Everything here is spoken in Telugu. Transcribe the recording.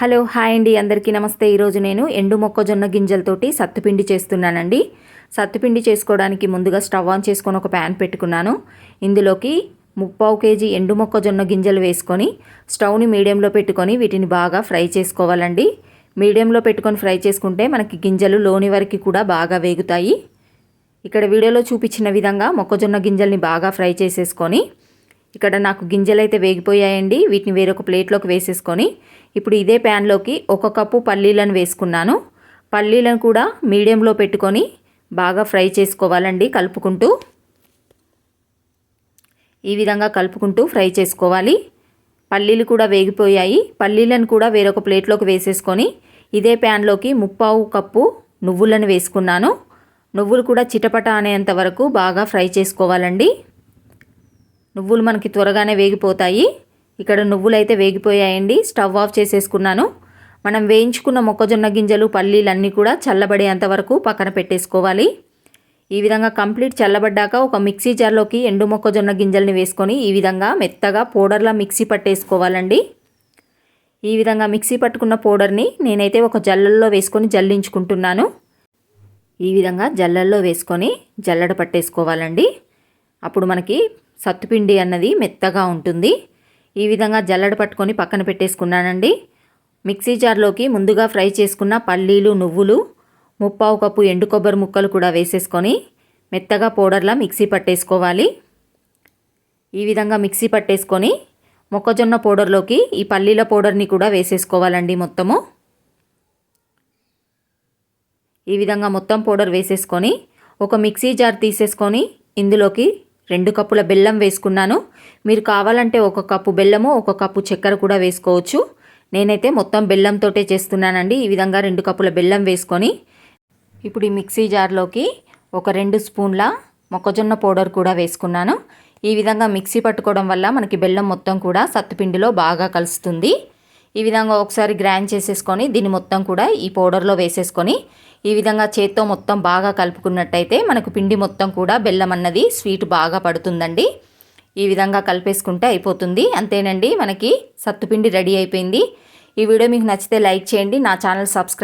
హలో హాయ్ అండి. అందరికీ నమస్తే. ఈరోజు నేను ఎండు మొక్కజొన్న గింజలతోటి సత్తుపిండి చేస్తున్నానండి. సత్తుపిండి చేసుకోవడానికి ముందుగా స్టవ్ ఆన్ చేసుకొని ఒక ప్యాన్ పెట్టుకున్నాను. ఇందులోకి ముప్పావు కేజీ ఎండు మొక్కజొన్న గింజలు వేసుకొని స్టవ్ని మీడియంలో పెట్టుకొని వీటిని బాగా ఫ్రై చేసుకోవాలండి. మీడియంలో పెట్టుకొని ఫ్రై చేసుకుంటే మనకి గింజలు లోని వరకు కూడా బాగా వేగుతాయి. ఇక్కడ వీడియోలో చూపించిన విధంగా మొక్కజొన్న గింజల్ని బాగా ఫ్రై చేసేసుకొని ఇక్కడ నాకు గింజలు అయితే వేగిపోయాయండి. వీటిని వేరొక ప్లేట్లోకి వేసేసుకొని ఇప్పుడు ఇదే ప్యాన్లోకి ఒక కప్పు పల్లీలను వేసుకున్నాను. పల్లీలను కూడా మీడియంలో పెట్టుకొని బాగా ఫ్రై చేసుకోవాలండి కలుపుకుంటూ. ఈ విధంగా కలుపుకుంటూ ఫ్రై చేసుకోవాలి. పల్లీలు కూడా వేగిపోయాయి. పల్లీలను కూడా వేరొక ప్లేట్లోకి వేసేసుకొని ఇదే ప్యాన్లోకి ముప్పావు కప్పు నువ్వులను వేసుకున్నాను. నువ్వులు కూడా చిటపట అనేంత వరకు బాగా ఫ్రై చేసుకోవాలండి. నువ్వులు మనకి త్వరగానే వేగిపోతాయి. ఇక్కడ నువ్వులు అయితే వేగిపోయాయండి. స్టవ్ ఆఫ్ చేసేసుకున్నాను. మనం వేయించుకున్న మొక్కజొన్న గింజలు పల్లీలన్నీ కూడా చల్లబడేంత వరకు పక్కన పెట్టేసుకోవాలి. ఈ విధంగా కంప్లీట్ చల్లబడ్డాక ఒక మిక్సీ జార్లోకి ఎండు మొక్కజొన్న గింజల్ని వేసుకొని ఈ విధంగా మెత్తగా పౌడర్లా మిక్సీ పట్టేసుకోవాలండి. ఈ విధంగా మిక్సీ పట్టుకున్న పౌడర్ని నేనైతే ఒక జల్లల్లో వేసుకొని జల్లించుకుంటున్నాను. ఈ విధంగా జల్లల్లో వేసుకొని జల్లడ పట్టేసుకోవాలండి. అప్పుడు మనకి సత్తుపిండి అన్నది మెత్తగా ఉంటుంది. ఈ విధంగా జల్లడ పట్టుకొని పక్కన పెట్టేసుకున్నానండి. మిక్సీ జార్లోకి ముందుగా ఫ్రై చేసుకున్న పల్లీలు నువ్వులు ముప్పావు కప్పు ఎండు కొబ్బరి ముక్కలు కూడా వేసేసుకొని మెత్తగా పౌడర్లా మిక్సీ పట్టేసుకోవాలి. ఈ విధంగా మిక్సీ పట్టేసుకొని మొక్కజొన్న పౌడర్లోకి ఈ పల్లీల పౌడర్ని కూడా వేసేసుకోవాలండి మొత్తము. ఈ విధంగా మొత్తం పౌడర్ వేసేసుకొని ఒక మిక్సీ జార్ తీసేసుకొని ఇందులోకి రెండు కప్పుల బెల్లం వేసుకున్నాను. మీరు కావాలంటే ఒక కప్పు బెల్లము ఒక కప్పు చక్కెర కూడా వేసుకోవచ్చు. నేనైతే మొత్తం బెల్లంతోటే చేస్తున్నానండి. ఈ విధంగా రెండు కప్పుల బెల్లం వేసుకొని ఇప్పుడు ఈ మిక్సీ జార్లోకి ఒక రెండు స్పూన్ల మొక్కజొన్న పౌడర్ కూడా వేసుకున్నాను. ఈ విధంగా మిక్సీ పట్టుకోవడం వల్ల మనకి బెల్లం మొత్తం కూడా సత్తుపిండిలో బాగా కలుస్తుంది. ఈ విధంగా ఒకసారి గ్రైండ్ చేసేసుకొని దీన్ని మొత్తం కూడా ఈ పౌడర్లో వేసేసుకొని ఈ విధంగా చేత్తో మొత్తం బాగా కలుపుకున్నట్టయితే మనకు పిండి మొత్తం కూడా బెల్లం అన్నది స్వీట్ బాగా పడుతుందండి. ఈ విధంగా కలిపేసుకుంటే అయిపోతుంది. అంతేనండి మనకి సత్తుపిండి రెడీ అయిపోయింది. ఈ వీడియో మీకు నచ్చితే లైక్ చేయండి. నా ఛానల్ సబ్స్క్రైబ్